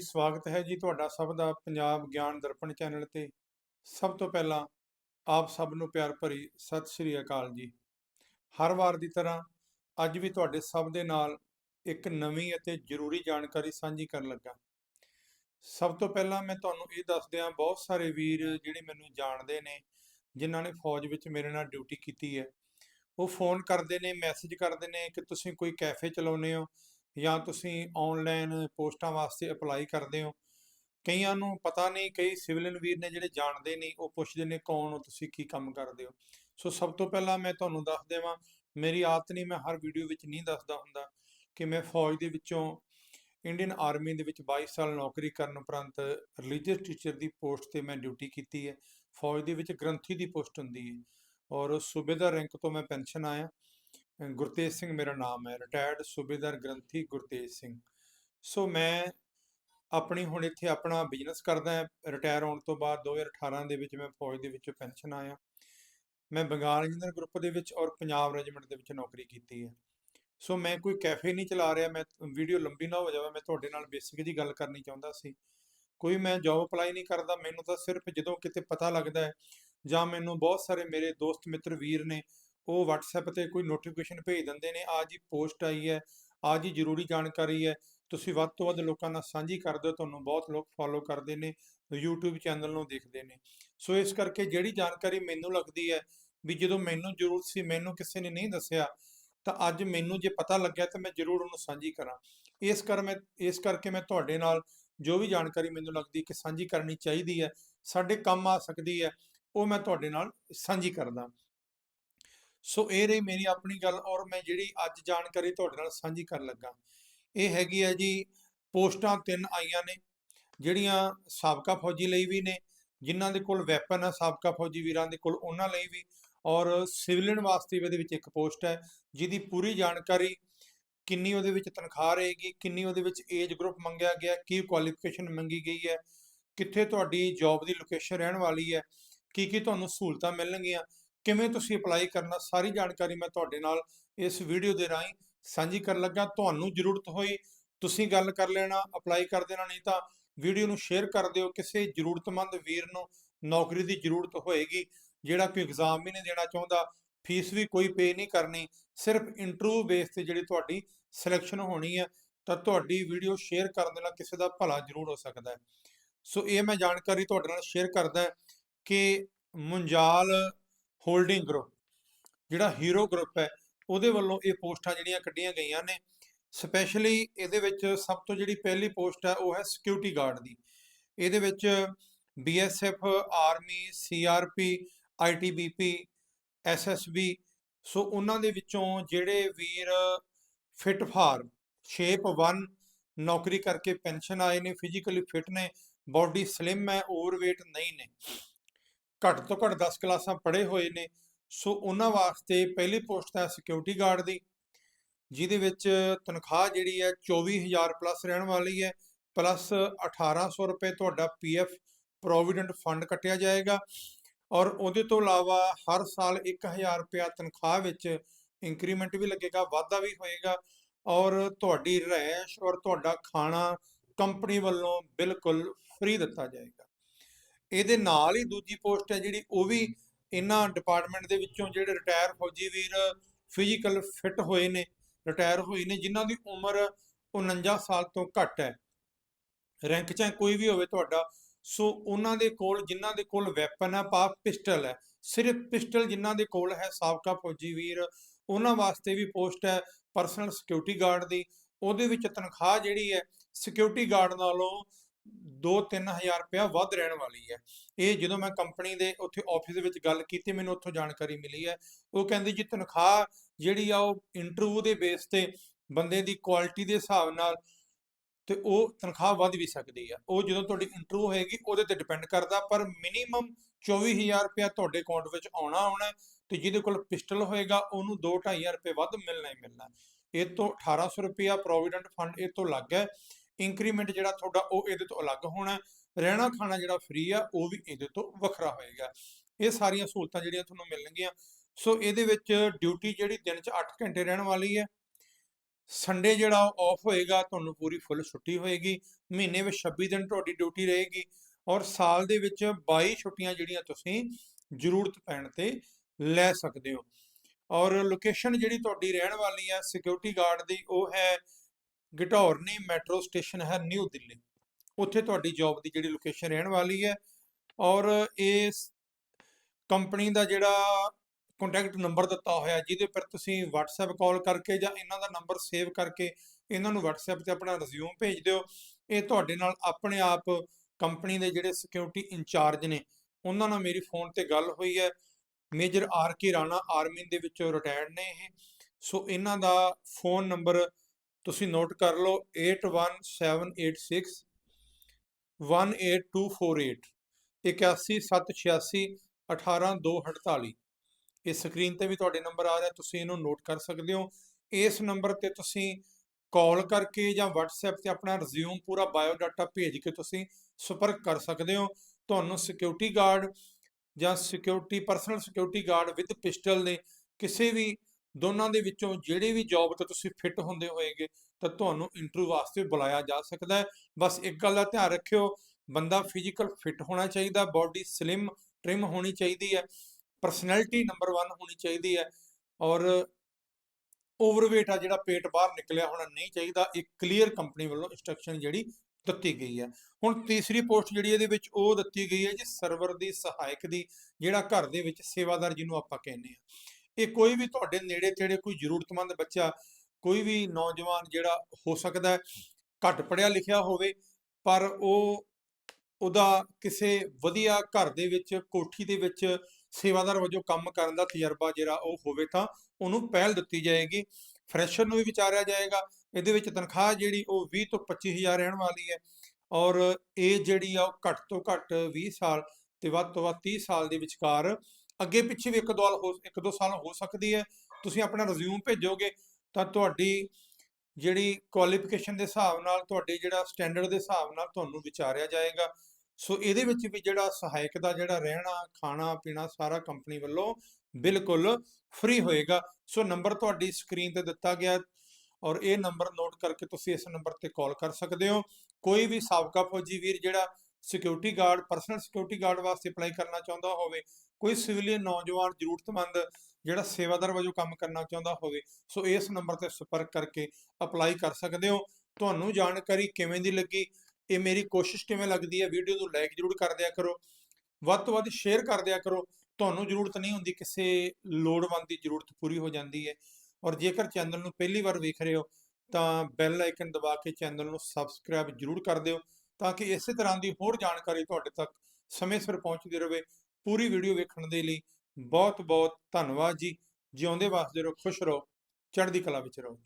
ਸਵਾਗਤ ਹੈ ਜੀ ਤੁਹਾਡਾ ਸਭ ਦਾ ਪੰਜਾਬ ਗਿਆਨ ਦਰਪਣ ਚੈਨਲ ਤੇ। ਸਭ ਤੋਂ ਪਹਿਲਾਂ ਆਪ ਸਭ ਨੂੰ ਪਿਆਰ ਭਰੀ ਸਤਿ ਸ੍ਰੀ ਅਕਾਲ ਜੀ। ਹਰ ਵਾਰ ਦੀ ਤਰ੍ਹਾਂ ਅੱਜ ਵੀ ਤੁਹਾਡੇ ਸਭ ਦੇ ਨਾਲ ਇੱਕ ਨਵੀਂ ਅਤੇ ਜ਼ਰੂਰੀ ਜਾਣਕਾਰੀ ਸਾਂਝੀ ਕਰਨ ਲੱਗਾ। ਸਭ ਤੋਂ ਪਹਿਲਾਂ ਮੈਂ ਤੁਹਾਨੂੰ ਇਹ ਦੱਸ ਦਿਆਂ, ਬਹੁਤ ਸਾਰੇ ਵੀਰ ਜਿਹੜੇ ਮੈਨੂੰ ਜਾਣਦੇ ਨੇ, ਜਿਨ੍ਹਾਂ ਨੇ ਫੌਜ ਵਿੱਚ ਮੇਰੇ ਨਾਲ ਡਿਊਟੀ ਕੀਤੀ ਹੈ, ਉਹ ਫੋਨ ਕਰਦੇ ਨੇ, ਮੈਸੇਜ ਕਰਦੇ ਨੇ ਕਿ ਤੁਸੀਂ ਕੋਈ ਕੈਫੇ ਚਲਾਉਂਦੇ ਹੋ ਜਾਂ ਤੁਸੀਂ ਆਨਲਾਈਨ ਪੋਸਟਾਂ ਵਾਸਤੇ ਅਪਲਾਈ ਕਰਦੇ ਹੋ? ਕਈਆਂ ਨੂੰ ਪਤਾ ਨਹੀਂ, ਕਈ ਸਿਵਲਨ ਵੀਰ ਨੇ ਜਿਹੜੇ ਜਾਣਦੇ ਨਹੀਂ, ਉਹ ਪੁੱਛਦੇ ਨੇ ਕੌਣ ਹੋ, ਤੁਸੀਂ ਕੀ ਕੰਮ ਕਰਦੇ ਹੋ? ਸੋ ਸਭ ਤੋਂ ਪਹਿਲਾਂ ਮੈਂ ਤੁਹਾਨੂੰ ਦੱਸ ਦੇਵਾਂ, ਮੇਰੀ ਆਦਤ ਨਹੀਂ, ਮੈਂ ਹਰ ਵੀਡੀਓ ਵਿੱਚ ਨਹੀਂ ਦੱਸਦਾ ਹੁੰਦਾ ਕਿ ਮੈਂ ਫੌਜ ਦੇ ਵਿੱਚੋਂ ਇੰਡੀਅਨ ਆਰਮੀ ਦੇ ਵਿੱਚ 22 ਸਾਲ ਨੌਕਰੀ ਕਰਨ ਉਪਰੰਤ ਰਿਲੀਜੀਅਸ ਟੀਚਰ ਦੀ ਪੋਸਟ ਤੇ ਮੈਂ ਡਿਊਟੀ ਕੀਤੀ ਹੈ। ਫੌਜ ਦੇ ਵਿੱਚ ਗ੍ਰੰਥੀ ਦੀ ਪੋਸਟ ਹੁੰਦੀ ਹੈ। ਔਰ ਸੂਬੇਦਾਰ ਰੈਂਕ ਤੋਂ ਮੈਂ ਪੈਨਸ਼ਨ ਆਇਆ। ਗੁਰਤੇਜ ਸਿੰਘ ਮੇਰਾ ਨਾਮ ਹੈ ਰਿਟਾਇਰਡ ਸੂਬੇਦਾਰ ਗ੍ਰੰਥੀ ਗੁਰਤੇਜ ਸਿੰਘ। ਸੋ ਮੈਂ ਆਪਣੀ ਹੁਣ ਇੱਥੇ ਆਪਣਾ ਬਿਜ਼ਨਸ ਕਰਦਾ ਹਾਂ ਰਿਟਾਇਰ ਹੋਣ ਤੋਂ ਬਾਅਦ 2018 ਦੇ ਵਿੱਚ ਮੈਂ ਫੌਜ ਦੇ ਵਿੱਚੋਂ ਪੈਨਸ਼ਨ ਆਇਆ। ਮੈਂ ਬੰਗਾਲ ਇੰਜੀਨੀਅਰ ਗਰੁੱਪ ਦੇ ਵਿੱਚ ਔਰ ਪੰਜਾਬ ਰੈਜੀਮੈਂਟ ਦੇ ਵਿੱਚ ਨੌਕਰੀ ਕੀਤੀ ਹੈ। ਸੋ ਮੈਂ ਕੋਈ ਕੈਫੇ ਨਹੀਂ ਚਲਾ ਰਿਹਾ, ਮੈਂ ਵੀਡੀਓ ਲੰਬੀ ਨਾ ਹੋ ਜਾਵੇ, ਮੈਂ ਤੁਹਾਡੇ ਨਾਲ ਬੇਸਿਕ ਦੀ ਗੱਲ ਕਰਨੀ ਚਾਹੁੰਦਾ ਸੀ। ਕੋਈ ਮੈਂ ਜੌਬ ਅਪਲਾਈ ਨਹੀਂ ਕਰਦਾ, ਮੈਨੂੰ ਤਾਂ ਸਿਰਫ ਜਦੋਂ ਕਿਤੇ ਪਤਾ ਲੱਗਦਾ ਹੈ ਜਾਂ ਮੈਨੂੰ ਬਹੁਤ ਸਾਰੇ ਮੇਰੇ ਦੋਸਤ ਮਿੱਤਰ ਵੀਰ ਨੇ ਉਹ WhatsApp ਤੇ ਕੋਈ ਨੋਟੀਫਿਕੇਸ਼ਨ ਭੇਜ ਦਿੰਦੇ ਨੇ ਆ ਜੀ ਪੋਸਟ ਆਈ ਹੈ ਆ ਜੀ ਜ਼ਰੂਰੀ ਜਾਣਕਾਰੀ ਹੈ, ਤੁਸੀਂ ਵੱਧ ਤੋਂ ਵੱਧ ਲੋਕਾਂ ਨਾਲ ਸਾਂਝੀ ਕਰ ਦਿਓ, ਤੁਹਾਨੂੰ ਬਹੁਤ ਲੋਕ ਫੋਲੋ ਕਰਦੇ ਨੇ, YouTube ਚੈਨਲ ਨੂੰ ਦੇਖਦੇ ਨੇ। ਸੋ ਇਸ ਕਰਕੇ ਜਿਹੜੀ ਜਾਣਕਾਰੀ ਮੈਨੂੰ ਲੱਗਦੀ ਹੈ ਵੀ ਜਦੋਂ ਮੈਨੂੰ ਜ਼ਰੂਰਤ ਸੀ, ਮੈਨੂੰ ਕਿਸੇ ਨੇ ਨਹੀਂ ਦੱਸਿਆ, ਤਾਂ ਅੱਜ ਮੈਨੂੰ ਜੇ ਪਤਾ ਲੱਗਿਆ ਤਾਂ ਮੈਂ ਜ਼ਰੂਰ ਉਹਨੂੰ ਸਾਂਝੀ ਕਰਾਂ। ਇਸ ਕਰ ਮੈਂ, ਇਸ ਕਰਕੇ ਮੈਂ ਤੁਹਾਡੇ ਨਾਲ ਜੋ ਵੀ ਜਾਣਕਾਰੀ ਮੈਨੂੰ ਲੱਗਦੀ ਕਿ ਸਾਂਝੀ ਕਰਨੀ ਚਾਹੀਦੀ ਹੈ, ਸਾਡੇ ਕੰਮ ਆ ਸਕਦੀ ਹੈ, ਉਹ ਮੈਂ ਤੁਹਾਡੇ ਨਾਲ ਸਾਂਝੀ ਕਰਦਾ। ਸੋ ਇਹ ਰਹੀ ਮੇਰੀ ਆਪਣੀ ਗੱਲ ਔਰ ਮੈਂ ਜਿਹੜੀ ਅੱਜ ਜਾਣਕਾਰੀ ਤੁਹਾਡੇ ਨਾਲ ਸਾਂਝੀ ਕਰਨ ਲੱਗਾ। ਇਹ ਹੈਗੀ ਹੈ ਜੀ, ਪੋਸਟਾਂ ਤਿੰਨ ਆਈਆਂ ਨੇ, ਜਿਹੜੀਆਂ ਸਾਬਕਾ ਫੌਜੀ ਲਈ ਵੀ ਨੇ, ਜਿਨ੍ਹਾਂ ਦੇ ਕੋਲ ਵੈਪਨ ਹੈ ਸਾਬਕਾ ਫੌਜੀ ਵੀਰਾਂ ਦੇ ਕੋਲ ਉਹਨਾਂ ਲਈ ਵੀ, ਔਰ ਸਿਵਲਿਅਨ ਵਾਸਤੇ ਵੀ ਇਹਦੇ ਵਿੱਚ ਇੱਕ ਪੋਸਟ ਹੈ, ਜਿਹਦੀ ਪੂਰੀ ਜਾਣਕਾਰੀ ਕਿੰਨੀ ਉਹਦੇ ਵਿੱਚ ਤਨਖਾਹ ਰਹੇਗੀ, ਕਿੰਨੀ ਉਹਦੇ ਵਿੱਚ ਏਜ ਗਰੁੱਪ ਮੰਗਿਆ ਗਿਆ, ਕੀ ਕੁਆਲੀਫਿਕੇਸ਼ਨ ਮੰਗੀ ਗਈ ਹੈ, ਕਿੱਥੇ ਤੁਹਾਡੀ ਜੌਬ ਦੀ ਲੋਕੇਸ਼ਨ ਰਹਿਣ ਵਾਲੀ ਹੈ ਕੀ ਕੀ ਤੁਹਾਨੂੰ ਸਹੂਲਤਾਂ ਮਿਲਣਗੀਆਂ ਕਿਵੇਂ ਤੁਸੀਂ ਅਪਲਾਈ ਕਰਨਾ, ਸਾਰੀ ਜਾਣਕਾਰੀ ਮੈਂ ਤੁਹਾਡੇ ਨਾਲ ਇਸ ਵੀਡੀਓ ਦੇ ਰਾਹੀਂ ਸਾਂਝੀ ਕਰਨ ਲੱਗਾ। ਤੁਹਾਨੂੰ ਜ਼ਰੂਰਤ ਹੋਈ ਤੁਸੀਂ ਗੱਲ ਕਰ ਲੈਣਾ ਅਪਲਾਈ ਕਰ ਦੇਣਾ, ਨਹੀਂ ਤਾਂ ਵੀਡੀਓ ਨੂੰ ਸ਼ੇਅਰ ਕਰ ਦਿਓ। ਕਿਸੇ ਜ਼ਰੂਰਤਮੰਦ ਵੀਰ ਨੂੰ ਨੌਕਰੀ ਦੀ ਜ਼ਰੂਰਤ ਹੋਏਗੀ, ਜਿਹੜਾ ਕੋਈ ਐਗਜ਼ਾਮ ਵੀ ਨਹੀਂ ਦੇਣਾ ਚਾਹੁੰਦਾ ਫੀਸ ਵੀ ਕੋਈ ਪੇ ਨਹੀਂ ਕਰਨੀ, ਸਿਰਫ ਇੰਟਰਵਿਊ ਬੇਸ ਤੇ ਜਿਹੜੀ ਤੁਹਾਡੀ ਸਿਲੈਕਸ਼ਨ ਹੋਣੀ ਹੈ, ਤਾਂ ਤੁਹਾਡੀ ਵੀਡੀਓ ਸ਼ੇਅਰ ਕਰਨ ਦੇ ਨਾਲ ਕਿਸੇ ਦਾ ਭਲਾ ਜ਼ਰੂਰ ਹੋ ਸਕਦਾ ਹੈ। ਸੋ ਇਹ ਮੈਂ ਜਾਣਕਾਰੀ ਤੁਹਾਡੇ ਨਾਲ ਸ਼ੇਅਰ ਕਰਦਾ ਕਿ ਮੁੰਜਾਲ ਹੋਲਡਿੰਗ ਗਰੁੱਪ, ਜਿਹੜਾ ਹੀਰੋ ਗਰੁੱਪ ਹੈ, ਉਹਦੇ ਵੱਲੋਂ ਇਹ ਪੋਸਟਾਂ ਜਿਹੜੀਆਂ ਕੱਢੀਆਂ ਗਈਆਂ ਨੇ ਸਪੈਸ਼ਲੀ ਇਹਦੇ ਵਿੱਚ ਸਭ ਤੋਂ ਜਿਹੜੀ ਪਹਿਲੀ ਪੋਸਟ ਹੈ, ਉਹ ਹੈ ਸਿਕਿਉਰਿਟੀ ਗਾਰਡ ਦੀ। ਇਹਦੇ ਵਿੱਚ BSF army CRP ITBP SSB so ਉਹਨਾਂ ਦੇ ਵਿੱਚੋਂ ਜਿਹੜੇ ਵੀਰ ਫਿਟ ਫਾਰ ਸ਼ੇਪ 1 ਨੌਕਰੀ ਕਰਕੇ ਪੈਨਸ਼ਨ ਆਏ ਨੇ ਫਿਜ਼ੀਕਲੀ ਫਿਟ ਨੇ ਬਾਡੀ ਸਲਿਮ ਹੈ ਓਵਰਵੇਟ ਨਹੀਂ ਨੇ। ਘੱਟ ਤੋਂ ਘੱਟ 10 ਕਲਾਸਾਂ ਪੜ੍ਹੇ ਹੋਏ ਨੇ, ਸੋ ਉਹਨਾਂ ਵਾਸਤੇ ਪਹਿਲੀ ਪੋਸਟ ਹੈ ਸਿਕਿਉਰਿਟੀ ਗਾਰਡ ਦੀ, ਜਿਹਦੇ ਵਿੱਚ ਤਨਖਾਹ ਜਿਹੜੀ ਹੈ 24000 ਪਲੱਸ ਰਹਿਣ ਵਾਲੀ ਹੈ ਪਲੱਸ 1800 ਰੁਪਏ ਤੁਹਾਡਾ ਪੀਐਫ ਪ੍ਰੋਵੀਡੈਂਟ ਫੰਡ ਕੱਟਿਆ ਜਾਏਗਾ ਔਰ ਉਹਦੇ ਤੋਂ ਇਲਾਵਾ ਹਰ ਸਾਲ 1000 ਰੁਪਏ ਤਨਖਾਹ ਵਿੱਚ ਇਨਕਰੀਮੈਂਟ ਵੀ ਲੱਗੇਗਾ, ਵਾਧਾ ਵੀ ਹੋਏਗਾ ਔਰ ਤੁਹਾਡੀ ਰਹਿائش ਔਰ ਤੁਹਾਡਾ ਖਾਣਾ ਕੰਪਨੀ ਵੱਲੋਂ ਬਿਲਕੁਲ ਫ੍ਰੀ ਦਿੱਤਾ ਜਾਏਗਾ। ਇਹਦੇ ਨਾਲ ਹੀ ਦੂਜੀ ਪੋਸਟ ਹੈ ਜਿਹੜੀ ਉਹ ਵੀ ਇਹਨਾਂ ਡਿਪਾਰਟਮੈਂਟ ਦੇ ਵਿੱਚੋਂ ਜਿਹੜੇ ਰਿਟਾਇਰ ਫੌਜੀ ਵੀਰ ਫਿਜ਼ੀਕਲ ਫਿਟ ਹੋਏ ਨੇ ਰਿਟਾਇਰ ਹੋਏ ਨੇ, ਜਿਨ੍ਹਾਂ ਦੀ ਉਮਰ 49 ਸਾਲ ਤੋਂ ਘੱਟ ਹੈ। ਰੈਂਕ ਚਾਹੇ ਕੋਈ ਵੀ ਹੋਵੇ ਤੁਹਾਡਾ, ਸੋ ਉਹਨਾਂ ਦੇ ਕੋਲ, ਜਿਨ੍ਹਾਂ ਦੇ ਕੋਲ ਵੈਪਨ ਹੈ ਪਾ ਪਿਸਟਲ ਹੈ। ਸਿਰਫ ਪਿਸਟਲ ਜਿਨ੍ਹਾਂ ਦੇ ਕੋਲ ਹੈ ਸਾਬਕਾ ਫੌਜੀ ਵੀਰ, ਉਹਨਾਂ ਵਾਸਤੇ ਵੀ ਪੋਸਟ ਹੈ ਪਰਸਨਲ ਸਿਕਿਉਰਿਟੀ ਗਾਰਡ ਦੀ। ਉਹਦੇ ਵਿੱਚ ਤਨਖਾਹ ਜਿਹੜੀ ਹੈ ਸਿਕਿਉਰਿਟੀ ਗਾਰਡ ਨਾਲੋਂ 2-3000 ਰੁਪਇਆ ਵੱਧ ਰਹਿਣ ਵਾਲੀ ਹੈ। ਇਹ ਜਦੋਂ ਮੈਂ ਕੰਪਨੀ ਦੇ ਉੱਥੇ ਆਫਿਸ ਵਿੱਚ ਗੱਲ ਕੀਤੀ, ਮੈਨੂੰ ਉੱਥੋਂ ਜਾਣਕਾਰੀ ਮਿਲੀ ਹੈ। ਉਹ ਕਹਿੰਦੇ ਜੀ ਤਨਖਾਹ ਜਿਹੜੀ ਆ ਉਹ ਇੰਟਰਵਿਊ ਦੇ ਬੇਸ ਤੇ ਬੰਦੇ ਦੀ ਕੁਆਲਿਟੀ ਦੇ ਹਿਸਾਬ ਨਾਲ ਤੇ ਉਹ ਤਨਖਾਹ ਵੱਧ ਵੀ ਸਕਦੀ ਆ। ਉਹ ਜਦੋਂ ਤੁਹਾਡੀ ਇੰਟਰਵਿਊ ਹੋਏਗੀ, ਉਹਦੇ ਤੇ ਡਿਪੈਂਡ ਕਰਦਾ, ਪਰ ਮਿਨੀਮਮ 24000 ਰੁਪਇਆ ਤੁਹਾਡੇ ਅਕਾਊਂਟ ਵਿੱਚ ਆਉਣਾ ਆਉਣਾ ਤੇ ਜਿਹਦੇ ਕੋਲ ਪਿਸਟਲ ਹੋਏਗਾ, ਉਹਨੂੰ 2-2500 ਰੁਪਏ ਵੱਧ ਮਿਲਣਾ ਹੀ ਮਿਲਣਾ ਇਹ ਤੋਂ 1800 ਰੁਪਇਆ ਪ੍ਰੋਵੀਡੈਂਟ ਫੰਡ ਇਹ ਤੋਂ ਲੱਗ ਹੈ। ਇੰਕਰੀਮੈਂਟ ਜਿਹੜਾ ਤੁਹਾਡਾ ਉਹ ਇਹਦੇ ਤੋਂ ਅਲੱਗ ਹੋਣਾ ਰਹਿਣਾ ਖਾਣਾ ਜਿਹੜਾ ਫ੍ਰੀ ਆ, ਉਹ ਵੀ ਇਹਦੇ ਤੋਂ ਵੱਖਰਾ ਹੋਏਗਾ। ਇਹ ਸਾਰੀਆਂ ਸਹੂਲਤਾਂ ਜਿਹੜੀਆਂ ਤੁਹਾਨੂੰ ਮਿਲਣਗੀਆਂ। ਸੋ ਇਹਦੇ ਵਿੱਚ ਡਿਊਟੀ ਜਿਹੜੀ ਦਿਨ 'ਚ 8 ਘੰਟੇ ਰਹਿਣ ਵਾਲੀ ਹੈ। ਸੰਡੇ ਜਿਹੜਾ ਉਹ ਆਫ ਹੋਏਗਾ, ਤੁਹਾਨੂੰ ਪੂਰੀ ਫੁੱਲ ਛੁੱਟੀ ਹੋਏਗੀ। ਮਹੀਨੇ ਵਿੱਚ 26 ਦਿਨ ਤੁਹਾਡੀ ਡਿਊਟੀ ਰਹੇਗੀ। ਔਰ ਸਾਲ ਦੇ ਵਿੱਚ 22 ਛੁੱਟੀਆਂ ਜਿਹੜੀਆਂ ਤੁਸੀਂ ਜ਼ਰੂਰਤ ਪੈਣ ਤੇ ਲੈ ਸਕਦੇ ਹੋ। ਔਰ ਲੋਕੇਸ਼ਨ ਜਿਹੜੀ ਤੁਹਾਡੀ ਰਹਿਣ ਵਾਲੀ ਹੈ ਸਿਕਿਉਰਿਟੀ ਗਾਰਡ ਦੀ ਉਹ ਹੈ। ਗਟੌਰਨੀ ਮੈਟਰੋ ਸਟੇਸ਼ਨ ਹੈ ਨਿਊ ਦਿੱਲੀ। ਉੱਥੇ ਤੁਹਾਡੀ ਜੌਬ ਦੀ ਜਿਹੜੀ ਲੋਕੇਸ਼ਨ ਰਹਿਣ ਵਾਲੀ ਹੈ ਔਰ ਇਸ ਕੰਪਨੀ ਦਾ ਜਿਹੜਾ ਕੰਟੈਕਟ ਨੰਬਰ ਦਿੱਤਾ ਹੋਇਆ, ਜਿਹਦੇ ਪਰ ਤੁਸੀਂ WhatsApp ਕਾਲ ਕਰਕੇ ਜਾਂ ਇਹਨਾਂ ਦਾ ਨੰਬਰ ਸੇਵ ਕਰਕੇ ਇਹਨਾਂ ਨੂੰ WhatsApp ਤੇ ਆਪਣਾ ਰਿਜ਼ਿਊਮ ਭੇਜ ਦਿਓ। ਇਹ ਤੁਹਾਡੇ ਨਾਲ ਆਪਣੇ ਆਪ ਕੰਪਨੀ ਦੇ ਜਿਹੜੇ ਸਿਕਿਉਰਿਟੀ ਇੰਚਾਰਜ ਨੇ, ਉਹਨਾਂ ਨਾਲ ਮੇਰੀ ਫੋਨ ਤੇ ਗੱਲ ਹੋਈ ਹੈ। Major R K Rana army ਦੇ ਵਿੱਚੋਂ ਰਿਟਾਇਰਡ ਨੇ ਇਹ। ਸੋ ਇਹਨਾਂ ਦਾ ਫੋਨ ਨੰਬਰ ਤੁਸੀਂ ਨੋਟ ਕਰ ਲਓ 81786 18248 81786 18248 ਇਸ ਸਕਰੀਨ ਤੇ ਵੀ ਤੁਹਾਡੇ ਨੰਬਰ ਆ ਰਿਹਾ, ਤੁਸੀਂ ਇਹਨੂੰ ਨੋਟ ਕਰ ਸਕਦੇ ਹੋ। ਇਸ ਨੰਬਰ ਤੇ ਤੁਸੀਂ ਕਾਲ ਕਰਕੇ ਜਾਂ WhatsApp ਤੇ ਆਪਣਾ ਰਿਜ਼ਿਊਮ ਪੂਰਾ ਬਾਇਓ ਡਾਟਾ ਭੇਜ ਕੇ ਤੁਸੀਂ ਸੰਪਰਕ ਕਰ ਸਕਦੇ ਹੋ। ਤੁਹਾਨੂੰ ਸਿਕਿਉਰਿਟੀ ਗਾਰਡ ਜਾਂ security personal security guard with pistol ਦੇ ਕਿਸੇ ਵੀ ਦੋਨਾਂ ਦੇ ਵਿੱਚੋਂ ਜਿਹੜੀ ਵੀ ਜੌਬ ਤੇ ਤੁਸੀਂ ਫਿੱਟ ਹੁੰਦੇ ਹੋਏਗੇ, ਤਾਂ ਤੁਹਾਨੂੰ ਇੰਟਰਵਿਊ ਵਾਸਤੇ ਬੁਲਾਇਆ ਜਾ ਸਕਦਾ ਹੈ। ਬਸ ਇੱਕ ਗੱਲ ਦਾ ਧਿਆਨ ਰੱਖਿਓ, ਬੰਦਾ ਫਿਜ਼ੀਕਲ ਫਿੱਟ ਹੋਣਾ ਚਾਹੀਦਾ ਬਾਡੀ ਸਲਿਮ ਟ੍ਰਿਮ ਹੋਣੀ ਚਾਹੀਦੀ ਹੈ ਪਰਸਨੈਲਿਟੀ ਨੰਬਰ 1 ਹੋਣੀ ਚਾਹੀਦੀ ਹੈ ਔਰ ਓਵਰਵੇਟ ਆ ਜਿਹੜਾ ਪੇਟ ਬਾਹਰ ਨਿਕਲਿਆ ਹੋਣਾ ਨਹੀਂ ਚਾਹੀਦਾ ਇੱਕ ਕਲੀਅਰ ਕੰਪਨੀ ਵੱਲੋਂ ਇੰਸਟਰਕਸ਼ਨ ਜਿਹੜੀ ਦਿੱਤੀ ਗਈ ਹੈ। ਹੁਣ ਤੀਸਰੀ ਪੋਸਟ ਜਿਹੜੀ ਇਹਦੇ ਵਿੱਚ ਉਹ ਦਿੱਤੀ ਗਈ ਹੈ ਜੀ ਸਰਵਰ ਦੀ ਸਹਾਇਕ ਦੀ, ਜਿਹੜਾ ਘਰ ਦੇ ਵਿੱਚ ਸੇਵਾਦਾਰ ਜਿਹਨੂੰ ਆਪਾਂ ਕਹਿੰਦੇ ਆ ਇਹ ਕੋਈ ਵੀ ਤੁਹਾਡੇ ਨੇੜੇ ਤੇੜੇ ਕੋਈ ਜ਼ਰੂਰਤਮੰਦ ਬੱਚਾ, ਕੋਈ ਵੀ ਨੌਜਵਾਨ ਜਿਹੜਾ ਹੋ ਸਕਦਾ ਹੈ, ਘੱਟ ਪੜਿਆ ਲਿਖਿਆ ਹੋਵੇ, ਪਰ ਉਹ, ਉਹਦਾ ਕਿਸੇ ਵਧੀਆ ਘਰ ਦੇ ਵਿੱਚ, ਕੋਠੀ ਦੇ ਵਿੱਚ ਸੇਵਾਦਾਰ ਵਜੋਂ ਕੰਮ ਕਰਨ ਦਾ ਤਜਰਬਾ ਜਿਹੜਾ ਉਹ ਹੋਵੇ ਤਾਂ ਉਹਨੂੰ ਪਹਿਲ ਦਿੱਤੀ ਜਾਏਗੀ, ਫਰੈਸ਼ਰ ਨੂੰ ਵੀ ਵਿਚਾਰਿਆ ਜਾਏਗਾ, ਇਹਦੇ ਵਿੱਚ ਤਨਖਾਹ ਜਿਹੜੀ ਉਹ 20 ਤੋਂ 25000 ਰਹਿਣ ਵਾਲੀ ਹੈ ਔਰ ਇਹ ਜਿਹੜੀ ਆ ਉਹ ਘੱਟ ਤੋਂ ਘੱਟ 20 ਸਾਲ ਤੇ ਵੱਧ ਤੋਂ ਵੱਧ 30 ਸਾਲ ਦੇ ਵਿਚਕਾਰ ਅੱਗੇ ਪਿੱਛੇ ਵੀ ਇੱਕ ਦੋ ਹੋ ਇੱਕ ਦੋ ਸਾਲ ਹੋ ਸਕਦੀ ਹੈ। ਤੁਸੀਂ ਆਪਣਾ ਰਿਜ਼ਿਊਮ ਭੇਜੋਗੇ ਤਾਂ ਤੁਹਾਡੀ ਜਿਹੜੀ ਕੁਆਲੀਫਿਕੇਸ਼ਨ ਦੇ ਹਿਸਾਬ ਨਾਲ, ਤੁਹਾਡੇ ਜਿਹੜਾ ਸਟੈਂਡਰਡ ਦੇ ਹਿਸਾਬ ਨਾਲ ਤੁਹਾਨੂੰ ਵਿਚਾਰਿਆ ਜਾਏਗਾ। ਸੋ ਇਹਦੇ ਵਿੱਚ ਵੀ ਜਿਹੜਾ ਸਹਾਇਕ ਦਾ ਜਿਹੜਾ ਰਹਿਣਾ, ਖਾਣਾ, ਪੀਣਾ ਸਾਰਾ ਕੰਪਨੀ ਵੱਲੋਂ ਬਿਲਕੁਲ ਫ੍ਰੀ ਹੋਏਗਾ। ਸੋ ਨੰਬਰ ਤੁਹਾਡੀ ਸਕਰੀਨ ਤੇ ਦਿੱਤਾ ਗਿਆ ਔਰ ਇਹ ਨੰਬਰ ਨੋਟ ਕਰਕੇ ਤੁਸੀਂ ਇਸ ਨੰਬਰ ਤੇ ਕਾਲ ਕਰ ਸਕਦੇ ਹੋ। ਕੋਈ ਵੀ ਸਾਬਕਾ ਫੌਜੀ ਵੀਰ ਜਿਹੜਾ security guard personal security guard ਵਾਸਤੇ ਅਪਲਾਈ ਕਰਨਾ ਚਾਹੁੰਦਾ ਹੋਵੇ, ਕੋਈ ਸਿਵਲੀਅਨ ਨੌਜਵਾਨ ਜ਼ਰੂਰਤਮੰਦ ਜਿਹੜਾ ਸੇਵਾਦਾਰ ਵਜੋਂ ਕੰਮ ਕਰਨਾ ਚਾਹੁੰਦਾ ਹੋਵੇ, ਸੋ ਇਸ ਨੰਬਰ ਤੇ ਸੰਪਰਕ ਕਰਕੇ ਅਪਲਾਈ ਕਰ ਸਕਦੇ ਹੋ। ਤੁਹਾਨੂੰ ਜਾਣਕਾਰੀ ਕਿਵੇਂ ਦੀ ਲੱਗੀ, ਇਹ ਮੇਰੀ ਕੋਸ਼ਿਸ਼ ਕਿਵੇਂ ਲੱਗਦੀ ਹੈ ਵੀਡੀਓ ਨੂੰ ਲਾਈਕ ਜ਼ਰੂਰ ਕਰ ਦਿਆ ਕਰੋ। ਵੱਧ ਤੋਂ ਵੱਧ ਸ਼ੇਅਰ ਕਰ ਦਿਆ ਕਰੋ, ਤੁਹਾਨੂੰ ਜ਼ਰੂਰਤ ਨਹੀਂ ਹੁੰਦੀ ਕਿਸੇ ਲੋੜਵੰਦ ਦੀ ਜ਼ਰੂਰਤ ਪੂਰੀ ਹੋ ਜਾਂਦੀ ਹੈ। ਔਰ ਜੇਕਰ ਚੈਨਲ ਨੂੰ ਪਹਿਲੀ ਵਾਰ ਵੇਖ ਰਹੇ ਹੋ, ਤਾਂ ਬੈਲ ਆਈਕਨ ਦਬਾ ਕੇ ਚੈਨਲ ਨੂੰ ਸਬਸਕ੍ਰਾਈਬ ਜ਼ਰੂਰ ਕਰ ਦਿਓ। ਤਾਂ ਕਿ ਇਸੇ ਤਰ੍ਹਾਂ ਦੀ ਹੋਰ ਜਾਣਕਾਰੀ ਤੁਹਾਡੇ ਤੱਕ ਸਮੇਂ ਸਿਰ ਪਹੁੰਚਦੀ ਰਹੇ ਪੂਰੀ ਵੀਡੀਓ ਵੇਖਣ ਦੇ ਲਈ ਬਹੁਤ ਬਹੁਤ ਧੰਨਵਾਦ ਜੀ। ਜਿਉਂਦੇ ਵਾਸਦੇ ਰਹੋ, ਖੁਸ਼ ਰਹੋ, ਚੜ੍ਹਦੀ ਕਲਾ ਵਿੱਚ ਰਹੋ